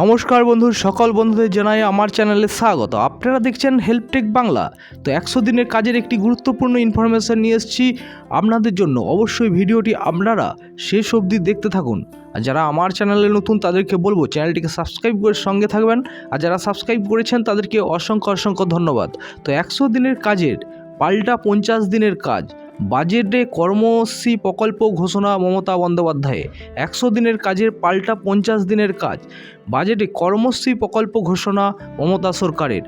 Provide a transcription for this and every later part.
নমস্কার বন্ধু, সকল বন্ধুদের জানাই আমার চ্যানেলে স্বাগত। আপনারা দেখছেন হেল্পটেক বাংলা তো একশো দিনের কাজের একটি গুরুত্বপূর্ণ ইনফরমেশান নিয়ে এসেছি আপনাদের জন্য। অবশ্যই ভিডিওটি আপনারা শেষ অবধি দেখতে থাকুন। আর যারা আমার চ্যানেলে নতুন, তাদেরকে বলব, চ্যানেলটিকে সাবস্ক্রাইব করে সঙ্গে থাকবেন। আর যারা সাবস্ক্রাইব করেছেন, তাদেরকে অসংখ্য অসংখ্য ধন্যবাদ। তো একশো দিনের কাজের পাল্টা পঞ্চাশ দিনের কাজ। বাজেটে কর্মশ্রী প্রকল্প ঘোষণা মমতা বন্দ্যোপাধ্যায়ে একশো দিনের কাজের পাল্টা পঞ্চাশ দিনের কাজ। বাজেটে কর্মশ্রী প্রকল্প ঘোষণা মমতা সরকারের।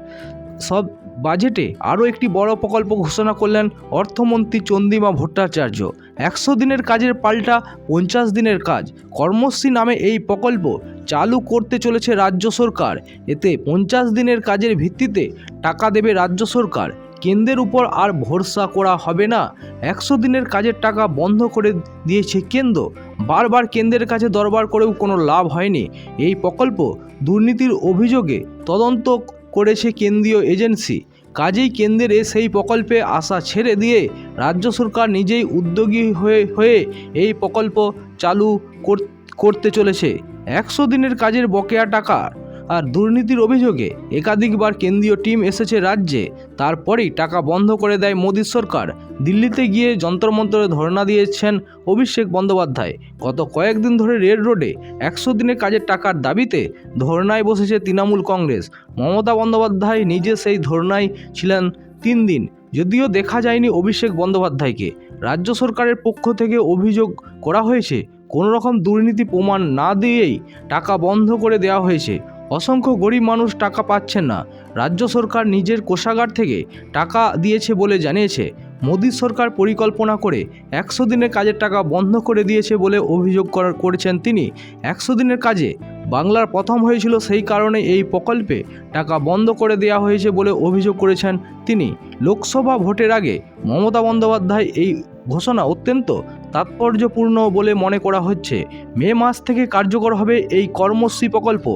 সব বাজেটে আরও একটি বড় প্রকল্প ঘোষণা করলেন অর্থমন্ত্রী চন্দিমা ভট্টাচার্য। একশো দিনের কাজের পাল্টা পঞ্চাশ দিনের কাজ। কর্মশ্রী নামে এই প্রকল্প চালু করতে চলেছে রাজ্য সরকার। এতে পঞ্চাশ দিনের কাজের ভিত্তিতে টাকা দেবে রাজ্য সরকার। কেন্দ্রের উপর আর ভরসা করা হবে না। একশো দিনের কাজের টাকা বন্ধ করে দিয়েছে কেন্দ্র। বারবার কেন্দ্রের কাছে দরবার করেও কোনো লাভ হয়নি। এই প্রকল্প দুর্নীতির অভিযোগে তদন্ত করেছে কেন্দ্রীয় এজেন্সি। কাজেই কেন্দ্রের সেই প্রকল্পে আশা ছেড়ে দিয়ে রাজ্য সরকার নিজেই উদ্যোগী হয়ে হয়ে এই প্রকল্প চালু কর- করতে চলেছে। একশো দিনের কাজের বকেয়া টাকা আর দুর্নীতির অভিযোগে একাধিকবার কেন্দ্রীয় টিম এসেছে রাজ্যে। তারপরেই টাকা বন্ধ করে দেয় মোদী সরকার। দিল্লিতে গিয়ে যন্ত্রমন্ত্রে ধর্ণা দিয়েছেন অভিষেক বন্দ্যোপাধ্যায়। গত কয়েকদিন ধরে রেড রোডে একশো দিনের কাজের টাকার দাবিতে ধর্নায় বসেছে তৃণমূল কংগ্রেস। মমতা বন্দ্যোপাধ্যায় নিজে সেই ধর্নায় ছিলেন তিন দিন। যদিও দেখা যায়নি অভিষেক বন্দ্যোপাধ্যায়কে। রাজ্য সরকারের পক্ষ থেকে অভিযোগ করা হয়েছে, কোনো রকম দুর্নীতি প্রমাণ না দিয়েই টাকা বন্ধ করে দেওয়া হয়েছে। অসংখ্য গরিব মানুষ টাকা পাচ্ছেন না। রাজ্য সরকার নিজের কোষাগার থেকে টাকা দিয়েছে বলে জানিয়েছে। মোদী সরকার পরিকল্পনা করে একশো দিনের কাজের টাকা বন্ধ করে দিয়েছে বলে অভিযোগ করেছেন তিনি। একশো দিনের কাজে বাংলার প্রথম হয়েছিল সেই কারণে এই প্রকল্পে টাকা বন্ধ করে দেওয়া হয়েছে বলে অভিযোগ করেছেন তিনি। লোকসভা ভোটের আগে মমতা বন্দ্যোপাধ্যায় এই ঘোষণা অত্যন্ত তাৎপর্যপূর্ণ বলে মনে করা হচ্ছে। মে মাস থেকে কার্যকর হবে এই কর্মশ্রী প্রকল্প।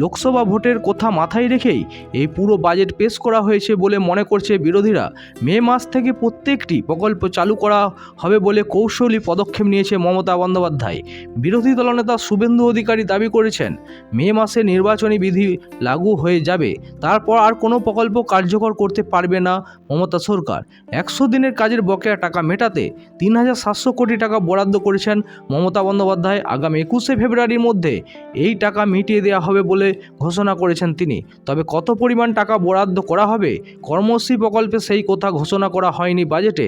লোকসভা ভোটের কথা মাথায় রেখেই এই পুরো বাজেট পেশ করা হয়েছে বলে মনে করছে বিরোধীরা। মে মাস থেকে প্রত্যেকটি প্রকল্প চালু করা হবে বলে কৌশলী পদক্ষেপ নিয়েছে মমতা বন্দ্যোপাধ্যায়। বিরোধী দলনেতা শুভেন্দু অধিকারী দাবি করেছেন, মে মাসে নির্বাচনী বিধি লাগু হয়ে যাবে, তারপর আর কোনো প্রকল্প কার্যকর করতে পারবে না মমতা সরকার। একশো দিনের কাজের বকেয়া টাকা মেটাতে তিন হাজার সাতশো কোটি টাকা বরাদ্দ করেছেন মমতা বন্দ্যোপাধ্যায় আগামী একুশে ফেব্রুয়ারির মধ্যে। এই টাকা মিটিয়ে দেওয়া হবে বলে ঘোষণা করেছেন তিনি। তবে কত পরিমাণ টাকা বরাদ্দ করা হবে? কর্মশ্রী প্রকল্পে সেই কথা ঘোষণা করা হয়নি বাজেটে।